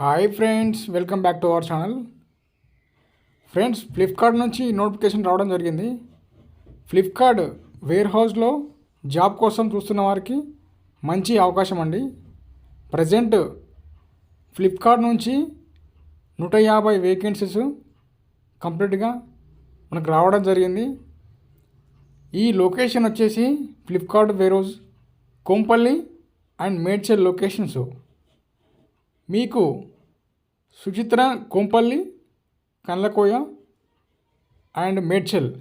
Hi friends welcome back to our channel friends Flipkart నుంచి notification రావడం జరిగింది. Flipkart wear హౌస్లో జాబ్ కోసం చూస్తున్న వారికి మంచి అవకాశం అండి. ప్రజెంట్ ఫ్లిప్కార్ట్ నుంచి నూట యాభై వేకెన్సీస్ కంప్లీట్గా మనకు రావడం జరిగింది. ఈ లొకేషన్ వచ్చేసి Flipkart warehouse Kompally and Medchal locations మీకు సుచిత్ర కొంపల్లి కండ్లకోయ అండ్ మేడ్చల్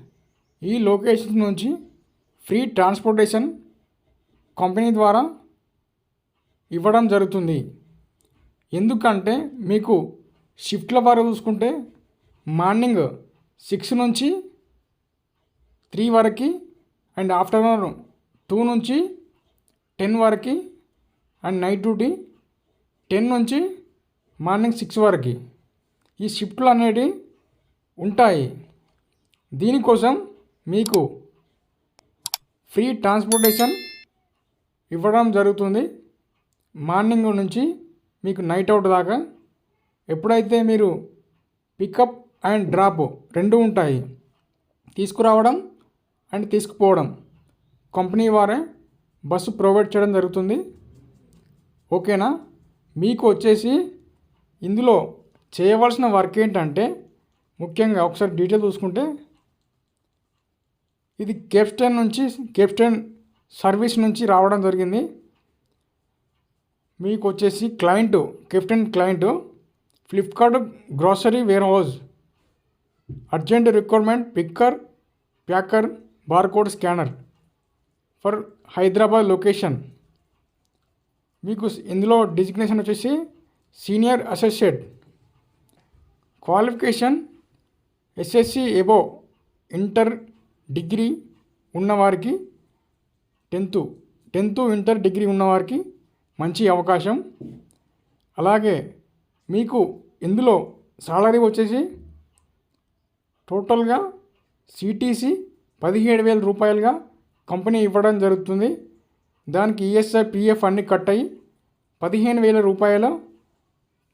ఈ లొకేషన్ నుంచి ఫ్రీ ట్రాన్స్పోర్టేషన్ కంపెనీ ద్వారా ఇవ్వడం జరుగుతుంది. ఎందుకంటే మీకు షిఫ్ట్ల వారు చూసుకుంటే మార్నింగ్ సిక్స్ నుంచి త్రీ వరకు అండ్ ఆఫ్టర్నూన్ టూ నుంచి టెన్ వరకు అండ్ నైట్ డ్యూటీ టెన్ నుంచి మార్నింగ్ సిక్స్ వరకు ఈ షిఫ్ట్లు అనేవి ఉంటాయి. దీనికోసం మీకు ఫ్రీ ట్రాన్స్పోర్టేషన్ ఇవ్వడం జరుగుతుంది. మార్నింగ్ నుంచి మీకు నైట్ అవుట్ దాకా ఎప్పుడైతే మీరు పికప్ అండ్ డ్రాప్ రెండు ఉంటాయి తీసుకురావడం అండ్ తీసుకుపోవడం కంపెనీ వారే బస్సు ప్రొవైడ్ చేయడం జరుగుతుంది. ఓకేనా? మీకు వచ్చేసి ఇందులో చేయవలసిన వర్క్ ఏంటంటే ముఖ్యంగా ఒకసారి డీటెయిల్ చూసుకుంటే ఇది కెప్టెన్ నుంచి కెప్టెన్ సర్వీస్ నుంచి రావడం జరిగింది. మీకు వచ్చేసి client captain client Flipkart grocery warehouse urgent requirement picker packer barcode scanner for Hyderabad location. మీకు ఇందులో డిజిగ్నేషన్ వచ్చేసి senior associate qualification SSC above inter degree ఉన్నవారికి టెన్త్ టెన్త్ ఇంటర్ డిగ్రీ ఉన్నవారికి మంచి అవకాశం. అలాగే మీకు ఇందులో సాలరీ వచ్చేసి టోటల్గా సిటీసీ పదిహేడు వేల రూపాయలుగా కంపెనీ ఇవ్వడం జరుగుతుంది. దానికి ఈఎస్ఐ పిఎఫ్ అన్ని కట్ అయ్యి పదిహేను వేల రూపాయల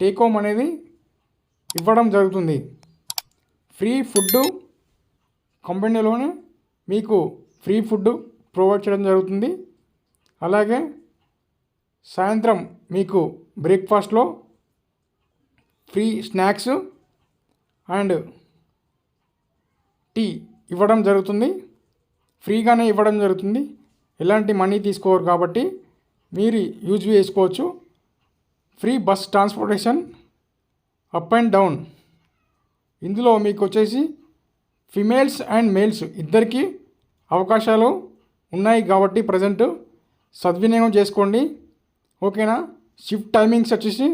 టేక్ హోమ్ అనేది ఇవ్వడం జరుగుతుంది. ఫ్రీ ఫుడ్ కంపెనీలోనే మీకు ఫ్రీ ఫుడ్ ప్రొవైడ్ చేయడం జరుగుతుంది. అలాగే సాయంత్రం మీకు బ్రేక్ఫాస్ట్లో ఫ్రీ స్నాక్స్ అండ్ టీ ఇవ్వడం జరుగుతుంది. ఫ్రీగానే ఇవ్వడం జరుగుతుంది. ఎలాంటి మనీ తీసుకోరు కాబట్టి మీరు యూజ్ చేసుకోవచ్చు. Free bus transportation up and down ఇందులో మీకు వచ్చేసి ఫిమేల్స్ అండ్ మేల్స్ ఇద్దరికీ అవకాశాలు ఉన్నాయి కాబట్టి ప్రజెంట్ సద్వినియోగం చేసుకోండి. ఓకేనా షిఫ్ట్ టైమింగ్స్ వచ్చేసి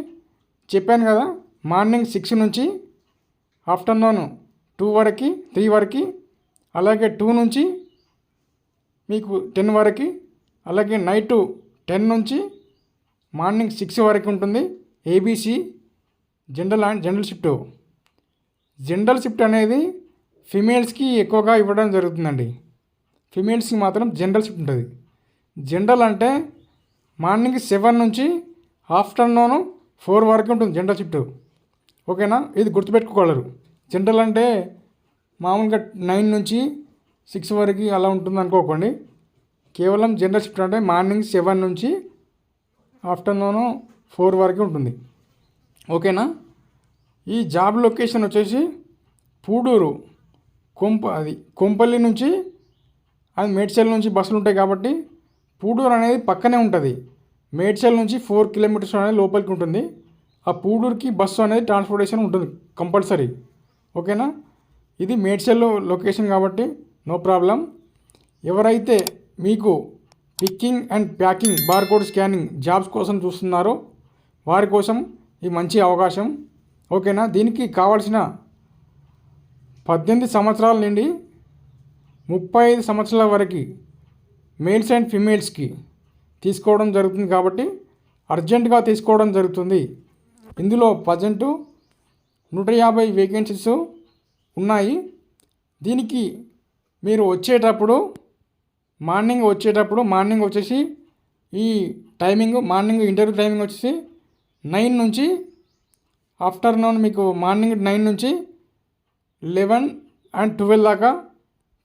చెప్పాను కదా మార్నింగ్ సిక్స్ నుంచి ఆఫ్టర్నూన్ టూ వరకు త్రీ వరకు అలాగే టూ నుంచి మీకు టెన్ వరకు అలాగే నైట్ టెన్ నుంచి మార్నింగ్ సిక్స్ వరకు ఉంటుంది. ABC general and general shift. General shift అనేది ఫిమేల్స్కి ఎక్కువగా ఇవ్వడం జరుగుతుందండి. ఫిమేల్స్కి మాత్రం జనరల్ షిఫ్ట్ ఉంటుంది. జనరల్ అంటే మార్నింగ్ సెవెన్ నుంచి ఆఫ్టర్నూన్ ఫోర్ వరకు ఉంటుంది జనరల్ షిఫ్ట్. ఓకేనా? ఇది గుర్తుపెట్టుకోగలరు. జనరల్ అంటే మామూలుగా నైన్ నుంచి సిక్స్ వరకు అలా ఉంటుంది అనుకోకండి. కేవలం జనరల్ షిఫ్ట్ అంటే మార్నింగ్ సెవెన్ నుంచి ఆఫ్టర్నూన్ ఫోర్ వరకు ఉంటుంది. ఓకేనా? ఈ జాబ్ లొకేషన్ వచ్చేసి పూడూరు కొంప అది కొంపల్లి నుంచి అది మేడ్చల్ నుంచి బస్సులు ఉంటాయి కాబట్టి పూడూరు అనేది పక్కనే ఉంటుంది. మేడ్చల్ నుంచి ఫోర్ కిలోమీటర్స్ అనేది లోపలికి ఉంటుంది. ఆ పూడూరుకి బస్సు అనేది ట్రాన్స్పోర్టేషన్ ఉంటుంది కంపల్సరీ. ఓకేనా? ఇది మేడ్చల్ లొకేషన్ కాబట్టి నో ప్రాబ్లం. ఎవరైతే మీకు picking and packing barcode scanning jobs కోసం చూస్తున్నారో వారి కోసం ఈ మంచి అవకాశం. ఓకేనా దీనికి కావాల్సిన పద్దెనిమిది సంవత్సరాల నుండి ముప్పై ఐదు సంవత్సరాల వరకు మేల్స్ అండ్ ఫిమేల్స్కి తీసుకోవడం జరుగుతుంది కాబట్టి అర్జెంటుగా తీసుకోవడం జరుగుతుంది. ఇందులో ప్రజెంట్ నూట యాభై వేకెన్సీస్ ఉన్నాయి. దీనికి మీరు వచ్చేటప్పుడు మార్నింగ్ వచ్చేటప్పుడు మార్నింగ్ వచ్చేసి ఈ టైమింగ్ మార్నింగ్ ఇంటర్వ్యూ టైమింగ్ వచ్చేసి నైన్ నుంచి ఆఫ్టర్నూన్ మీకు మార్నింగ్ నైన్ నుంచి లెవెన్ అండ్ ట్వెల్వ్ దాకా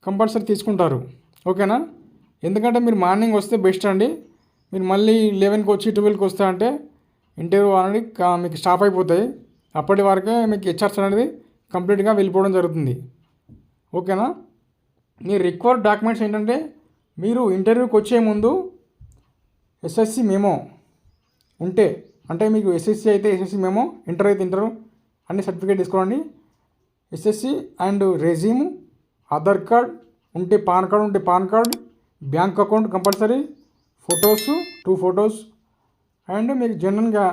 కంపల్సరీ తీసుకుంటారు. ఓకేనా? ఎందుకంటే మీరు మార్నింగ్ వస్తే బెస్ట్ అండి. మీరు మళ్ళీ లెవెన్కి వచ్చి ట్వెల్వ్కి వస్తా అంటే ఇంటర్వ్యూ అనేది మీకు స్టాప్ అయిపోతాయి. అప్పటి వరకే మీకు హెచ్ఆర్స్ అనేది కంప్లీట్గా వెళ్ళిపోవడం జరుగుతుంది. ఓకేనా? మీ రిక్వైర్డ్ డాక్యుమెంట్స్ ఏంటంటే మీరు ఇంటర్వ్యూకి వచ్చే ముందు ఎస్ఎస్సి మేమో ఉంటే అంటే మీకు ఎస్ఎస్సి అయితే ఎస్ఎస్సి మేమో ఇంటర్ అయితే ఇంటర్ అన్ని సర్టిఫికేట్ తీసుకోండి. SSC and resume Aadhaar card ఉంటే పాన్ కార్డ్ ఉంటే PAN card bank account compulsory photos two photos and మీకు జనరల్గా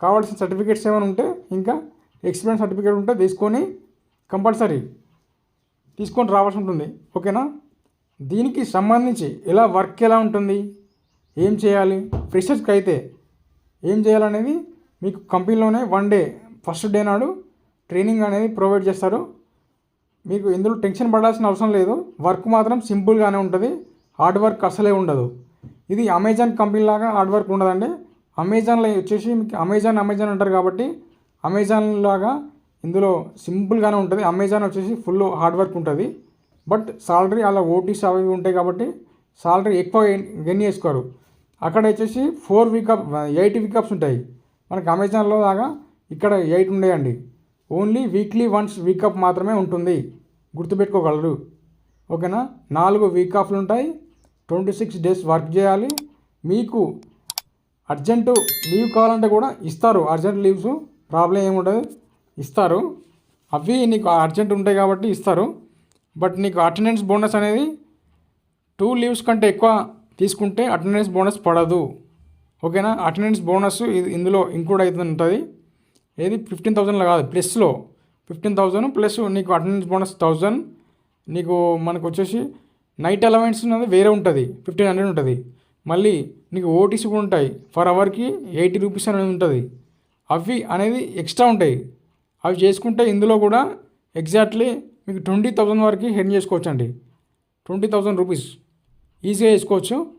కావాల్సిన సర్టిఫికేట్స్ ఏమైనా ఉంటే ఇంకా ఎక్స్పీరియన్స్ సర్టిఫికేట్ ఉంటే తీసుకొని కంపల్సరీ తీసుకొని రావాల్సి ఉంటుంది. ఓకేనా? దీనికి సంబంధించి ఎలా వర్క్ ఎలా ఉంటుంది? ఏం చేయాలి? ఫ్రెషర్స్కి అయితే ఏం చేయాలనేది మీకు కంపెనీలోనే వన్ డే ఫస్ట్ డే నాడు ట్రైనింగ్ అనేది ప్రొవైడ్ చేస్తారు. మీకు ఇందులో టెన్షన్ పడాల్సిన అవసరం లేదు. వర్క్ మాత్రం సింపుల్గానే ఉంటుంది. హార్డ్ వర్క్ అసలే ఉండదు. ఇది అమెజాన్ కంపెనీ లాగా హార్డ్ వర్క్ ఉండదండి. అమెజాన్లో వచ్చేసి మీకు అమెజాన్ అమెజాన్ అంటారు కాబట్టి అమెజాన్ లాగా ఇందులో సింపుల్గానే ఉంటుంది. అమెజాన్ వచ్చేసి ఫుల్ హార్డ్ వర్క్ ఉంటుంది. బట్ సాలరీ అలా ఓటీస్ అవి ఉంటాయి కాబట్టి సాలరీ ఎక్కువ గెన్ చేసుకోరు. అక్కడ వచ్చేసి ఫోర్ వీకప్ ఎయిట్ వీకప్స్ ఉంటాయి. మనకి అమెజాన్లో లాగా ఇక్కడ ఎయిట్ ఉండేయండి. ఓన్లీ వీక్లీ వన్స్ వీకప్ మాత్రమే ఉంటుంది. గుర్తుపెట్టుకోగలరు. ఓకేనా? నాలుగు వీకప్లు ఉంటాయి. ట్వంటీ సిక్స్ డేస్ వర్క్ చేయాలి. మీకు అర్జెంటు లీవ్ కావాలంటే కూడా ఇస్తారు. అర్జెంట్ లీవ్స్ ప్రాబ్లం ఏముండదు. ఇస్తారు. అవి నీకు అర్జెంట్ ఉంటాయి కాబట్టి ఇస్తారు. బట్ నీకు అటెండెన్స్ బోనస్ అనేది టూ లీవ్స్ కంటే ఎక్కువ తీసుకుంటే అటెండెన్స్ బోనస్ పడదు. ఓకేనా అటెండెన్స్ బోనస్ ఇది ఇందులో ఇంక్లూడ్ అవుతుంది ఉంటుంది. ఏది? ఫిఫ్టీన్ థౌజండ్లో కాదు. ప్లస్లో ఫిఫ్టీన్ థౌజండ్ ప్లస్ నీకు అటెండెన్స్ బోనస్ థౌజండ్ నీకు మనకు వచ్చేసి నైట్ అలవెన్స్ అనేది వేరే ఉంటుంది. ఫిఫ్టీన్ హండ్రెడ్ ఉంటుంది. మళ్ళీ నీకు ఓటీసీ కూడా ఉంటాయి. ఫర్ అవర్కి ఎయిటీ రూపీస్ అనేది ఉంటుంది. అవి అనేది ఎక్స్ట్రా ఉంటాయి. అవి చేసుకుంటే ఇందులో కూడా ఎగ్జాక్ట్లీ మీకు ట్వంటీ థౌజండ్ వరకు హెడ్ చేసుకోవచ్చు అండి ట్వంటీ థౌజండ్ రూపీస్ ఈజీగా చేసుకోవచ్చు.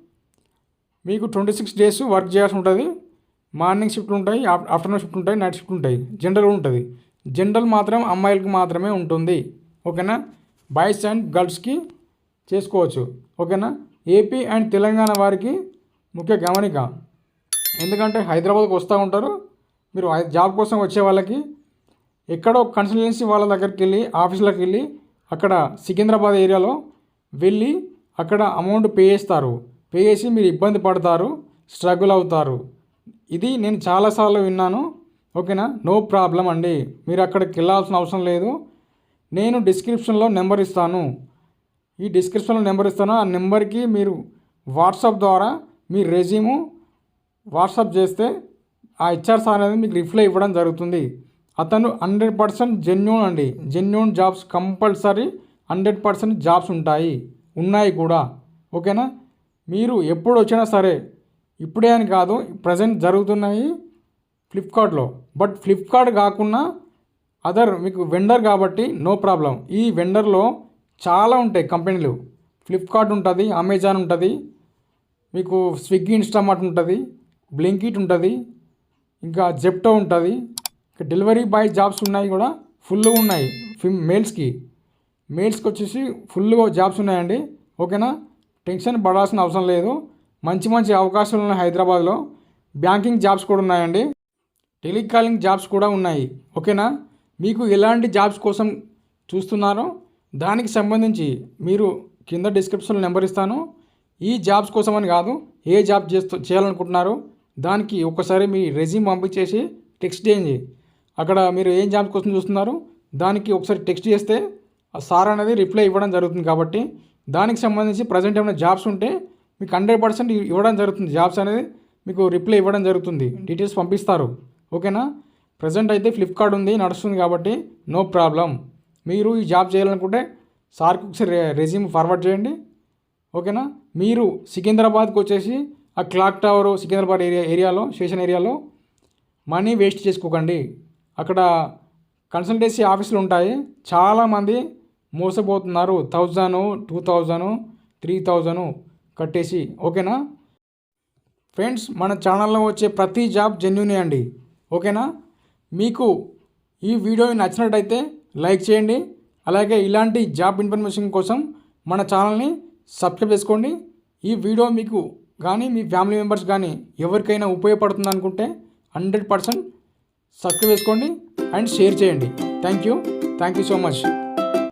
మీకు ట్వంటీ సిక్స్ డేస్ వర్క్ చేయాల్సి ఉంటుంది. మార్నింగ్ షిఫ్ట్ ఉంటాయి ఆఫ్- ఆఫ్టర్నూన్ షిఫ్ట్ ఉంటాయి నైట్ షిఫ్ట్ ఉంటాయి. జనరల్ ఉంటుంది. జనరల్ మాత్రం అమ్మాయిలకు మాత్రమే ఉంటుంది. ఓకేనా? బాయ్స్ అండ్ గర్ల్స్కి చేసుకోవచ్చు. ఓకేనా? ఏపీ అండ్ తెలంగాణ వారికి ముఖ్య గమనిక. ఎందుకంటే హైదరాబాద్కి వస్తూ ఉంటారు. మీరు జాబ్ కోసం వచ్చే వాళ్ళకి ఎక్కడో కన్సల్టెన్సీ వాళ్ళ దగ్గరికి వెళ్ళి ఆఫీసులకు వెళ్ళి అక్కడ సికింద్రాబాద్ ఏరియాలో వెళ్ళి అక్కడ అమౌంట్ పే చేస్తారు. పే చేసి మీరు ఇబ్బంది పడతారు స్ట్రగుల్ అవుతారు. ఇది నేను చాలాసార్లు విన్నాను. ఓకేనా? నో ప్రాబ్లం అండి. మీరు అక్కడికి వెళ్ళాల్సిన అవసరం లేదు. నేను డిస్క్రిప్షన్లో నెంబర్ ఇస్తాను. ఈ డిస్క్రిప్షన్లో నెంబర్ ఇస్తాను. ఆ నెంబర్కి మీరు వాట్సాప్ ద్వారా మీ రెజ్యూము వాట్సాప్ చేస్తే ఆ హెచ్ఆర్ సార్ అనేది మీకు రిప్లై ఇవ్వడం జరుగుతుంది. అతను హండ్రెడ్ పర్సెంట్ జెన్యున్ అండి. Genuine jobs compulsory hundred percent jobs ఉంటాయి. ఉన్నాయి కూడా. ఓకేనా? మీరు ఎప్పుడు వచ్చినా సరే ఇప్పుడే అని కాదు ప్రజెంట్ జరుగుతున్నాయి ఫ్లిప్కార్ట్లో బట్ ఫ్లిప్కార్ట్ కాకుండా అదర్ మీకు వెండర్ కాబట్టి నో ప్రాబ్లం ఈ వెండర్లో చాలా ఉంటాయి కంపెనీలు. ఫ్లిప్కార్ట్ ఉంటుంది అమెజాన్ ఉంటుంది మీకు స్విగ్గీ ఇన్స్టామార్ట్ ఉంటుంది బ్లింకిట్ ఉంటుంది ఇంకా జెప్టో ఉంటుంది. ఇంకా డెలివరీ బాయ్ జాబ్స్ ఉన్నాయి కూడా ఫుల్ ఉన్నాయి. ఫిమ్ మేల్స్కి. మేల్స్కి వచ్చేసి ఫుల్గా జాబ్స్ ఉన్నాయండి. ఓకేనా? టెన్షన్ పడాల్సిన అవసరం లేదు. మంచి మంచి అవకాశాలు ఉన్నాయి హైదరాబాద్లో. బ్యాంకింగ్ జాబ్స్ కూడా ఉన్నాయండి. టెలికాలింగ్ జాబ్స్ కూడా ఉన్నాయి. ఓకేనా? మీకు ఎలాంటి జాబ్స్ కోసం చూస్తున్నారో దానికి సంబంధించి మీరు కింద డిస్క్రిప్షన్లో నెంబర్ ఇస్తాను. ఈ జాబ్స్ కోసం అని కాదు ఏ జాబ్ చేస్తూ చేయాలనుకుంటున్నారో దానికి ఒకసారి మీ రెజ్యూమ్ పంపించేసి టెక్స్ట్ చేయండి. అక్కడ మీరు ఏం జాబ్ కోసం చూస్తున్నారు? దానికి ఒకసారి టెక్స్ట్ చేస్తే ఆ సార్ అనేది రిప్లై ఇవ్వడం జరుగుతుంది కాబట్టి దానికి సంబంధించి ప్రజెంట్ ఏమైనా జాబ్స్ ఉంటే మీకు హండ్రెడ్ పర్సెంట్ ఇవ్వడం జరుగుతుంది. జాబ్స్ అనేది మీకు రిప్లై ఇవ్వడం జరుగుతుంది. డీటెయిల్స్ పంపిస్తారు. ఓకేనా? ప్రజెంట్ అయితే ఫ్లిప్కార్ట్ ఉంది నడుస్తుంది కాబట్టి నో ప్రాబ్లం. మీరు ఈ జాబ్ చేయాలనుకుంటే సార్కి ఒకసారి రెజ్యూమ్ ఫార్వర్డ్ చేయండి. ఓకేనా? మీరు సికింద్రాబాద్కి వచ్చేసి ఆ క్లాక్ టవర్ సికింద్రాబాద్ ఏరియా ఏరియాలో స్టేషన్ ఏరియాలో మనీ వేస్ట్ చేసుకోకండి. అక్కడ కన్సల్టెన్సీ ఆఫీసులు ఉంటాయి. చాలామంది మోసపోతున్నారు. Thousand two thousand three thousand కట్టేసి. ఓకేనా? ఫ్రెండ్స్ మన ఛానల్లో వచ్చే ప్రతి జాబ్ జెన్యునే అండి. ఓకేనా? మీకు ఈ వీడియో నచ్చినట్టయితే లైక్ చేయండి. అలాగే ఇలాంటి జాబ్ ఇన్ఫర్మేషన్ కోసం మన ఛానల్ని సబ్స్క్రైబ్ చేసుకోండి. ఈ వీడియో మీకు కానీ మీ ఫ్యామిలీ మెంబర్స్ కానీ ఎవరికైనా ఉపయోగపడుతుంది అనుకుంటే హండ్రెడ్ పర్సెంట్ సబ్స్క్రైబ్ చేసుకోండి అండ్ షేర్ చేయండి. Thank you thank you so much